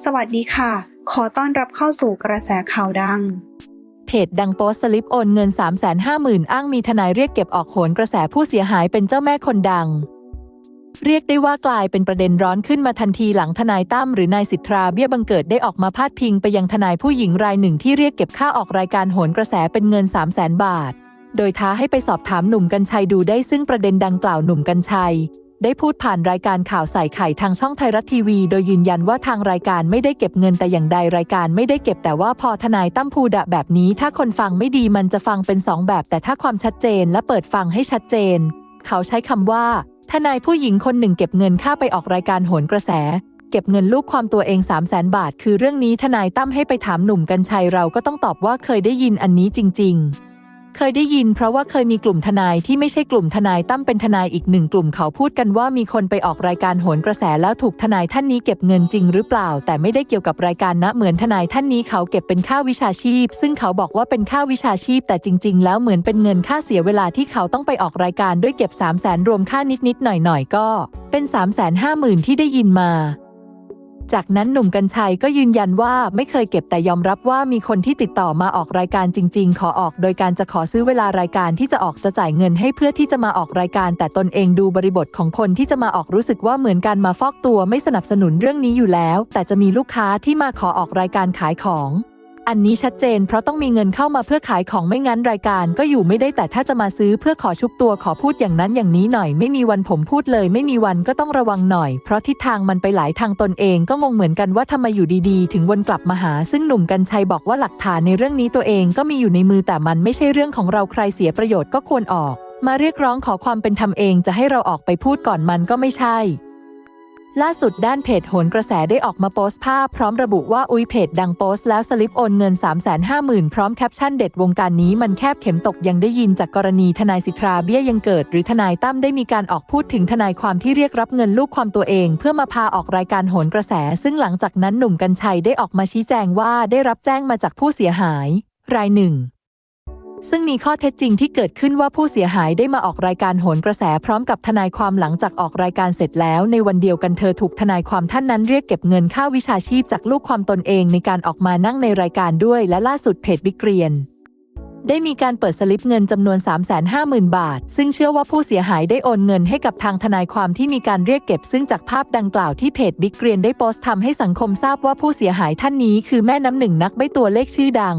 สวัสดีค่ะ ขอต้อนรับเข้าสู่กระแสข่าวดัง เพจดังโพสสลิปโอนเงิน 350,000 อ้างมีทนายเรียกเก็บออกโหนกระแสผู้เสียหายเป็นเจ้าแม่คนดัง เรียกได้ว่ากลายเป็นประเด็นร้อนขึ้นมาทันทีหลังทนายตั้มหรือนายสิทธาเบี้ยบังเกิดได้ออกมาพาดพิงไปยังทนายผู้หญิงรายหนึ่งที่เรียกเก็บค่าออกรายการโหนกระแสเป็นเงิน 3 0 0แสนบาท โดยท้าให้ไปสอบถามหนุ่มกัญชัยดูได้ซึ่งประเด็นดังกล่าวหนุ่มกัญชัย ได้พูดผ่านรายการข่าวใส่ไข่ทางช่องไทยรัฐทีวี โดยยืนยันว่าทางรายการไม่ได้เก็บเงินแต่อย่างใดรายการไม่ได้เก็บแต่ว่าพอทนายตั้มพูดะแบบนี้ ถ้าคนฟังไม่ดีมันจะฟังเป็นสองแบบ แต่ถ้าความชัดเจนและเปิดฟังให้ชัดเจน เขาใช้คำว่าทนายผู้หญิงคนหนึ่งเก็บเงินค่าไปออกรายการโหนกระแส เก็บเงินลูกความตัวเอง 3 0 0แสนบาท คือเรื่องนี้ทนายตั้มให้ไปถามหนุ่มกัญชัยเราก็ต้องตอบว่าเคยได้ยินอันนี้จริง ๆ เคยได้ยินเพราะว่าเคยมีกลุ่มทนายที่ไม่ใช่กลุ่มทนายตั้มเป็นทนายอีกหนึ่งกลุ่มเขาพูดกันว่ามีคนไปออกรายการโหนกระแสแล้วถูกทนายท่านนี้เก็บเงินจริงหรือเปล่า แต่ไม่ได้เกี่ยวกับรายการนะเหมือนทนายท่านนี้เขาเก็บเป็นค่าวิชาชีพ ซึ่งเขาบอกว่าเป็นค่าวิชาชีพ แต่จริง ๆ แล้วเหมือนเป็นเงินค่าเสียเวลาที่เขาต้องไปออกรายการด้วยเก็บ 3 0 0แสนรวมค่านิดๆหน่อยๆก็ เป็น 3 5 0 0 0 0ที่ได้ยินมา จากนั้นหนุ่มกัญชัยก็ยืนยันว่าไม่เคยเก็บแต่ยอมรับว่ามีคนที่ติดต่อมาออกรายการจริง ๆ ขอออกโดยการจะขอซื้อเวลารายการที่จะออกจะจ่ายเงินให้เพื่อที่จะมาออกรายการ แต่ตนเองดูบริบทของคนที่จะมาออกรู้สึกว่าเหมือนการมาฟอกตัวไม่สนับสนุนเรื่องนี้อยู่แล้ว แต่จะมีลูกค้าที่มาขอออกรายการขายของ อันนี้ชัดเจนเพราะต้องมีเงินเข้ามาเพื่อขายของไม่งั้นรายการก็อยู่ไม่ได้แต่ถ้าจะมาซื้อเพื่อขอชุบตัวขอพูดอย่างนั้นอย่างนี้หน่อย ไม่มีวันผมพูดเลย ไม่มีวันก็ต้องระวังหน่อย เพราะทิศทางมันไปหลายทางตนเองก็งงเหมือนกันว่าทำไมอยู่ดีๆ ถึงวนกลับมาหา ซึ่งหนุ่มกัญชัยบอกว่าหลักฐานในเรื่องนี้ตัวเองก็มีอยู่ในมือแต่มันไม่ใช่เรื่องของเราใครเสียประโยชน์ก็ควรออก มาเรียกร้องขอความเป็นธรรมเองจะให้เราออกไปพูดก่อนมันก็ไม่ใช่ ล่าสุดด้านเพจโหนกระแสได้ออกมาโพสต์ภาพพร้อมระบุว่าอุ้ยเพจดังโพสต์แล้วสลิปโอนเงิน 3 5 0 0 0 0 พร้อมแคปชั่นเด็ดวงการนี้มันแคบเข็มตกยังได้ยินจากกรณีทนายสิทธาเบี้ยยังเกิด หรือทนายตั้มได้มีการออกพูดถึงทนายความที่เรียกรับเงินลูกความตัวเอง เพื่อมาพาออกรายการโหนกระแส ซึ่งหลังจากนั้นหนุ่มกัญชัยได้ออกมาชี้แจงว่าได้รับแจ้งมาจากผู้เสียหาย รายหนึ่ง ซึ่งมีข้อเท็จจริงที่เกิดขึ้นว่าผู้เสียหายได้มาออกรายการโหนกระแสพร้อมกับทนายความหลังจากออกรายการเสร็จแล้ว ในวันเดียวกันเธอถูกทนายความท่านนั้นเรียกเก็บเงินค่าวิชาชีพจากลูกความตนเองในการออกมานั่งในรายการด้วย และล่าสุดเพจบิ๊กเกรียนได้มีการเปิดสลิปเงินจำนวน 350,000 บาท ซึ่งเชื่อว่าผู้เสียหายได้โอนเงินให้กับทางทนายความที่มีการเรียกเก็บ ซึ่งจากภาพดังกล่าวที่เพจบิ๊กเกรียนได้โพสต์ทำให้สังคมทราบว่าผู้เสียหายท่านนี้คือแม่น้ำหนึ่งนักใบตัวเลขชื่อดัง